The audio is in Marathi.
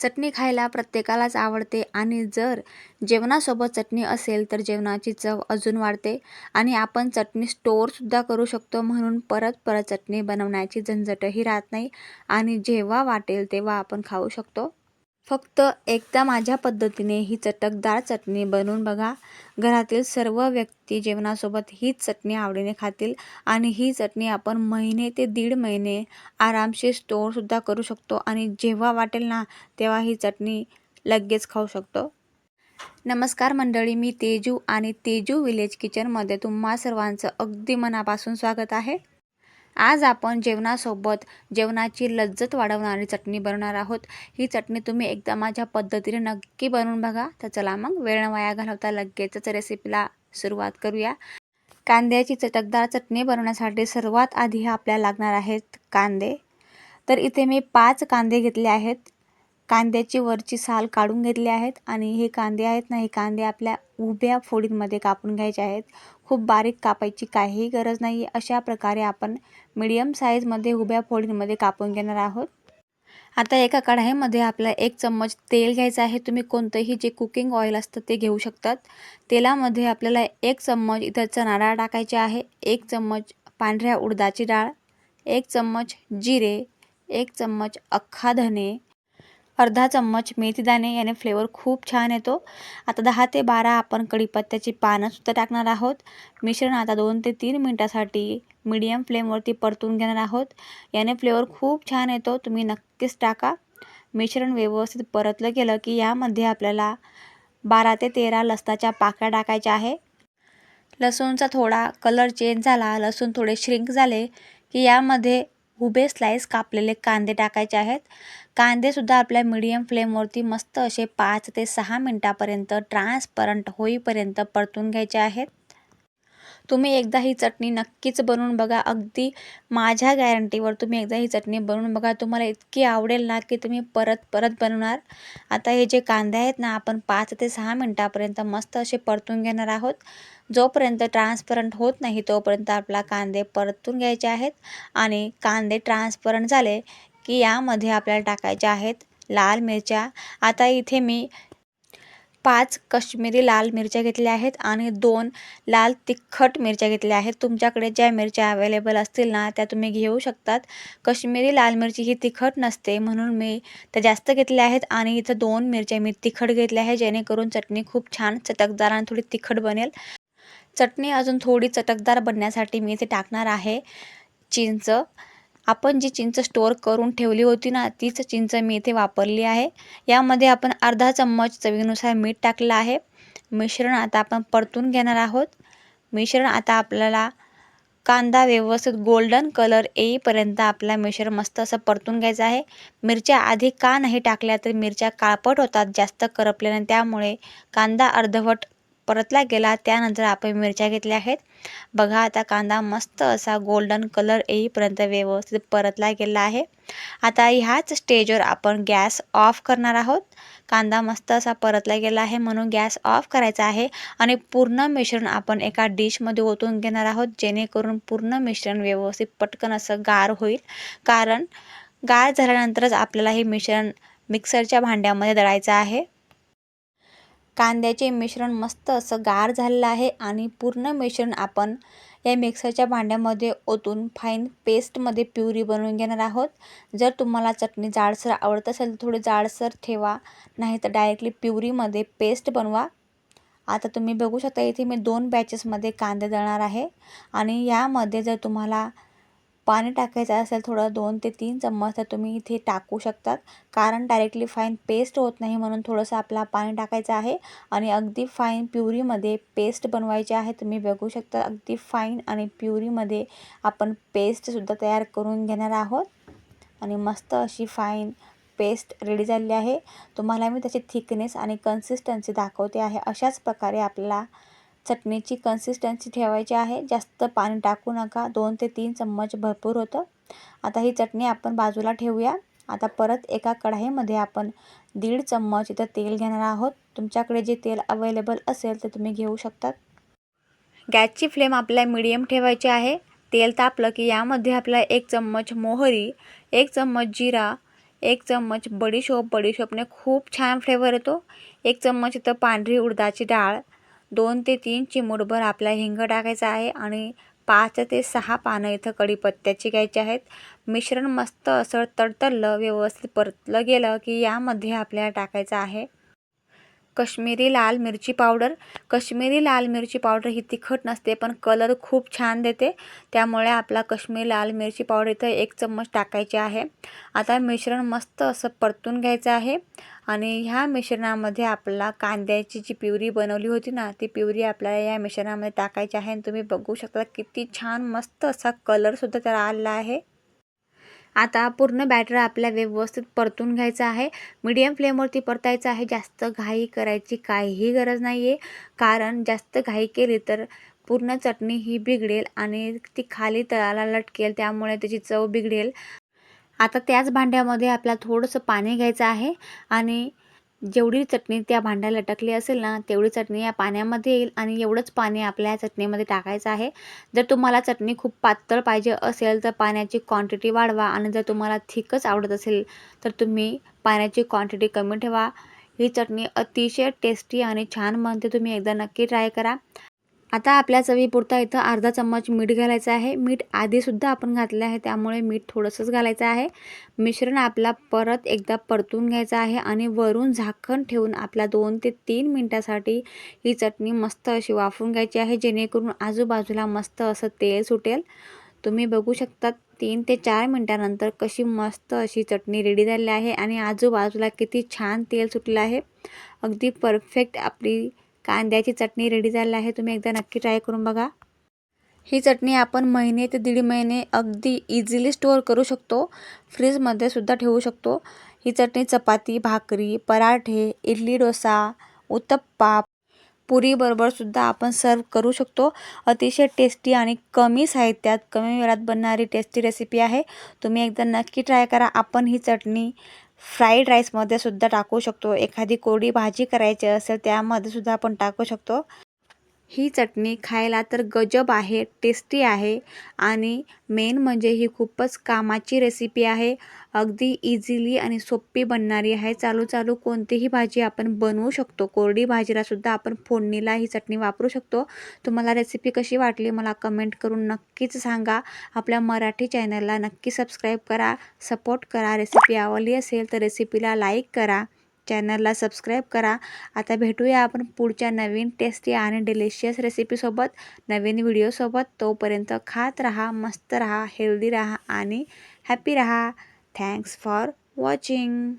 चटणी खायला प्रत्येकालाच आवडते आणि जर जेवणासोबत चटणी असेल तर जेवणाची चव अजून वाढते आणि आपण चटणी स्टोअरसुद्धा करू शकतो म्हणून परत परत चटणी बनवण्याची झंझटही राहत नाही आणि जेव्हा वाटेल तेव्हा आपण खाऊ शकतो. फक्त एकदा माझ्या पद्धतीने ही चटकदार चटणी बनवून बघा. घरातील सर्व व्यक्ती जेवणासोबत हीच चटणी आवडीने खातील आणि ही चटणी आपण महिने ते दीड महिने आरामशीर स्टोअरसुद्धा करू शकतो आणि जेव्हा वाटेल ना तेव्हा ही चटणी लगेच खाऊ शकतो. नमस्कार मंडळी मी तेजू आणि तेजू विलेज किचनमध्ये तुम्हा सर्वांचं अगदी मनापासून स्वागत आहे. आज आपण जेवणासोबत जेवणाची लज्जत वाढवणारी चटणी बनवणार आहोत. ही चटणी तुम्ही एकदा माझ्या पद्धतीने नक्की बनवून बघा. तर चला मग वेळ वाया घालवता लगेचच रेसिपीला सुरुवात करूया. कांद्याची चटकदार चटणी बनवण्यासाठी सर्वात आधी आपल्याला लागणार आहेत कांदे. तर इथे मी पाच कांदे घेतले आहेत. कांद्याची वरची साल काढून घेतली आहेत आणि हे कांदे आहेत ना हे कांदे आपल्या उभ्या फोडींमध्ये कापून घ्यायचे आहेत. खूप बारीक कापायची काहीही गरज नाही अशा प्रकारे आपण मीडियम साईजमध्ये उभ्या फोडींमध्ये कापून घेणार आहोत. आता एका कढाईमध्ये आपला एक चम्मच तेल घ्यायचं आहे. तुम्ही कोणतंही जे कुकिंग ऑइल असतं ते घेऊ शकतात. तेलामध्ये आपल्याला एक चम्मच इथं चणा डाळ टाकायची आहे. एक चम्मच पांढऱ्या उडदाची डाळ. एक चम्मच जिरे. एक चम्मच अख्खा धने. अर्धा चम्मच मेथीदाणे याने फ्लेवर खूप छान येतो. आता दहा ते बारा आपण कढीपत्त्याची पानंसुद्धा टाकणार आहोत. मिश्रण आता दोन ते तीन मिनटासाठी मीडियम फ्लेमवरती परतून घेणार आहोत. याने फ्लेवर खूप छान येतो. तुम्ही नक्कीच टाका. मिश्रण व्यवस्थित परतलं गेलं की यामध्ये आपल्याला बारा ते तेरा लसणाच्या पाकळ्या टाकायच्या आहे. लसूणचा थोडा कलर चेंज झाला. लसूण थोडे श्रिंक झाले की यामध्ये उभे स्लाईस कापलेले कांदे टाकायचे आहेत. कांदेसुद्धा आपल्या मीडियम फ्लेमवरती मस्त असे पाच ते सहा मिनटापर्यंत ट्रान्सपरंट होईपर्यंत परतून घ्यायचे आहेत. तुम्ही एकदा ही चटणी नक्कीच बनवून बघा. अगदी माझ्या गॅरंटीवर तुम्ही एकदा ही चटणी बनवून बघा. तुम्हाला इतकी आवडेल ना की तुम्ही परत परत बनवणार. आता हे जे कांदे आहेत ना आपण पाच ते सहा मिनटापर्यंत मस्त असे परतून घेणार आहोत. जोपर्यंत ट्रान्सपरंट होत नाही तोपर्यंत आपला कांदे परतून घ्यायचे आहेत. आणि कांदे ट्रान्सपरंट झाले की यामध्ये आपल्याला टाकायचे आहेत लाल मिरच्या. आता इथे मी पाच कश्मीरी लाल मिरच्या घेतल्या आहेत आणि दोन लाल तिखट मिरच्या घेतल्या आहेत. तुमच्याकडे ज्या मिरच्या अवेलेबल असतील ना त्या तुम्ही घेऊ शकतात. कश्मीरी लाल मिरची ही तिखट नसते म्हणून मी त्या जास्त घेतल्या आहेत आणि इथं दोन मिरच्या मी तिखट घेतल्या आहे जेणेकरून चटणी खूप छान चटकदार आणि थोडी तिखट बनेल. चटणी अजून थोडी चटकदार बनण्यासाठी मी इथे टाकणार आहे चिंच. आपण जी चिंच स्टोअर करून ठेवली होती ना तीच चिंच मी इथे वापरली आहे. यामध्ये आपण अर्धा चम्मच चवीनुसार मीठ टाकलं आहे. मिश्रण आता आपण परतून घेणार आहोत. मिश्रण आता आपल्याला कांदा व्यवस्थित गोल्डन कलर येईपर्यंत आपला मिश्रण मस्त असं परतून घ्यायचं आहे. मिरच्या आधी का नाही टाकल्या तर मिरच्या काळपट होतात जास्त करपल्याने त्यामुळे कांदा अर्धवट परतला गेला त्यानंतर आपण मिरच्या घेतल्या आहेत. बघा आता कांदा मस्त असा गोल्डन कलर येईपर्यंत व्यवस्थित परतला गेला आहे. आता ह्याच स्टेजवर आपण गॅस ऑफ करणार आहोत. कांदा मस्त असा परतला गेला आहे म्हणून गॅस ऑफ करायचा आहे आणि पूर्ण मिश्रण आपण एका डिशमध्ये ओतून घेणार आहोत जेणेकरून पूर्ण मिश्रण व्यवस्थित पटकन असं गार होईल. कारण गार झाल्यानंतरच आपल्याला हे मिश्रण मिक्सरच्या भांड्यामध्ये दळायचं आहे. कांद्याचे मिश्रण मस्त असं गार झालेलं आहे आणि पूर्ण मिश्रण आपण या मिक्सरच्या भांड्यामध्ये ओतून फाईन पेस्टमध्ये प्युरी बनवून घेणार आहोत. जर तुम्हाला चटणी जाडसर आवडत असेल तर थोडी जाडसर ठेवा नाही तर डायरेक्टली प्युरीमध्ये पेस्ट बनवा. आता तुम्ही बघू शकता इथे मी दोन बॅचेसमध्ये कांदे दळणार आहे आणि यामध्ये जर तुम्हाला पाणी टाकायचं असेल थोडं दोन ते तीन चम्मच तर तुम्ही इथे टाकू शकतात. कारण डायरेक्टली फाईन पेस्ट होत नाही म्हणून थोडंसं आपला पाणी टाकायचं आहे. आणि अगदी फाईन प्युरीमध्ये पेस्ट बनवायची आहे तुम्ही बघू शकता. अगदी फाईन आणि प्युरीमध्ये आपण पेस्टसुद्धा तयार करून घेणार आहोत. आणि मस्त अशी फाईन पेस्ट रेडी झालेली आहे. तुम्हाला मी त्याची थिकनेस आणि कन्सिस्टन्सी दाखवते आहे. अशाच प्रकारे आपल्याला चटणीची कन्सिस्टन्सी ठेवायची आहे. जास्त पाणी टाकू नका. दोन ते तीन चम्मच भरपूर होतं. आता ही चटणी आपण बाजूला ठेवूया. आता परत एका कढाईमध्ये आपण दीड चम्मच इथं तेल घेणार आहोत. तुमच्याकडे जे तेल अवेलेबल असेल ते तुम्ही घेऊ शकतात. गॅसची फ्लेम आपल्या मिडियम ठेवायची आहे. तेल तापलं की यामध्ये आपला एक चम्मच मोहरी एक चम्मच जिरा एक चम्मच बडीशोप. बडीशोपने खूप छान फ्लेवर येतो. एक चम्मच इथं पांढरी उडदाची डाळ दोन ते तीन चिमूटभर आपला हिंग टाकायचा आहे आणि पाच ते सहा पानं इथं कढीपत्त्याची घ्यायची आहेत. मिश्रण मस्त असं तडतडलं व्यवस्थित परतलं गेलं की यामध्ये आपल्याला टाकायचं आहे कश्मीरी लाल मिरची पावडर. कश्मीरी लाल मिरची पावडर ही तिखट नसते पण कलर खूप छान देते. त्यामुळे आपला कश्मीरी लाल मिरची पावडर इथं एक चम्मच टाकायची आहे. आता मिश्रण मस्त असं परतून घ्यायचं आहे. आणि ह्या मिश्रणामध्ये आपला कांद्याची जी प्युरी बनवली होती ना ती प्युरी आपल्याला या मिश्रणामध्ये टाकायची आहे. आणि तुम्ही बघू शकता किती छान मस्त असा कलरसुद्धा त्याला आलेला आहे. आता पूर्ण बॅटर आपल्या व्यवस्थित परतून घ्यायचं आहे. मीडियम फ्लेमवरती परतायचं आहे. जास्त घाई करायची काहीही गरज नाही आहे कारण जास्त घाई केली तर पूर्ण चटणी ही बिघडेल आणि ती खाली तळाला लटकेल त्यामुळे त्याची चव बिघडेल. आता त्याच भांड्यामध्ये आपल्याला थोडंसं पाणी घ्यायचं आहे आणि जेवढी चटणी त्या भांड्याला लटकली असेल ना तेवढी चटणी या पाण्यामध्ये येईल आणि एवढंच पाणी आपल्या चटणीमध्ये टाकायचं आहे. जर तुम्हाला चटणी खूप पातळ पाहिजे असेल तर पाण्याची क्वांटिटी वाढवा आणि जर तुम्हाला थिकच आवडत असेल तर तुम्ही पाण्याची क्वांटिटी कमी ठेवा. ही चटणी अतिशय टेस्टी आणि छान बनते. तुम्ही एकदा नक्की ट्राय करा. आता आपल्या चवीपुरता इथं अर्धा चम्मच मीठ घालायचं आहे. मीठ आधीसुद्धा आपण घातलं आहे त्यामुळे मीठ थोडंसंच घालायचं आहे. मिश्रण आपला परत एकदा परतून घ्यायचं आहे आणि वरून झाकण ठेवून आपल्या दोन ते तीन मिनटासाठी ही चटणी मस्त अशी वाफून घ्यायची आहे जेणेकरून आजूबाजूला मस्त असं तेल सुटेल. तुम्ही बघू शकता तीन ते चार मिनटानंतर कशी मस्त अशी चटणी रेडी झाली आहे आणि आजूबाजूला किती छान तेल सुटलं आहे. अगदी परफेक्ट आपली कांद्याची चटणी रेडी झाली आहे. तुम्ही एकदा नक्की ट्राय करून बघा. ही चटणी आपण महिने ते दीड महिने अगदी इझिली स्टोअर करू शकतो. फ्रीजमध्ये सुद्धा ठेवू शकतो. ही चटणी चपाती भाकरी पराठे इडली डोसा उत्तप्पा पुरीबरोबरसुद्धा आपण सर्व करू शकतो. अतिशय टेस्टी आणि कमी साहित्यात कमी वेळात बनणारी टेस्टी रेसिपी आहे. तुम्ही एकदा नक्की ट्राय करा. आपण ही चटणी फ्राईड राईसमध्ये सुद्धा टाकू शकतो. एखादी कोरडी भाजी करायची असेल त्यामध्ये सुद्धा आपण टाकू शकतो. ही चटणी खायला तर गजब आहे टेस्टी आहे आणि मेन म्हणजे ही खूपच कामाची रेसिपी आहे. अगदी इझिली आणि सोपी बनणारी आहे. चालू चालू कोणतीही भाजी आपण बनवू शकतो. कोरडी भाजीलासुद्धा आपण फोडणीला ही चटणी वापरू शकतो. तुम्हाला रेसिपी कशी वाटली मला कमेंट करून नक्कीच सांगा. आपल्या मराठी चॅनलला नक्की सबस्क्राईब करा. सपोर्ट करा. रेसिपी आवडली असेल तर रेसिपीला लाईक करा. चॅनलला सबस्क्राईब करा. आता भेटूया आपण पुढच्या नवीन टेस्टी आणि डिलिशियस रेसिपीसोबत नवीन व्हिडिओसोबत तोपर्यंत खात राहा मस्त राहा हेल्दी राहा आणि हॅपी राहा. Thanks for watching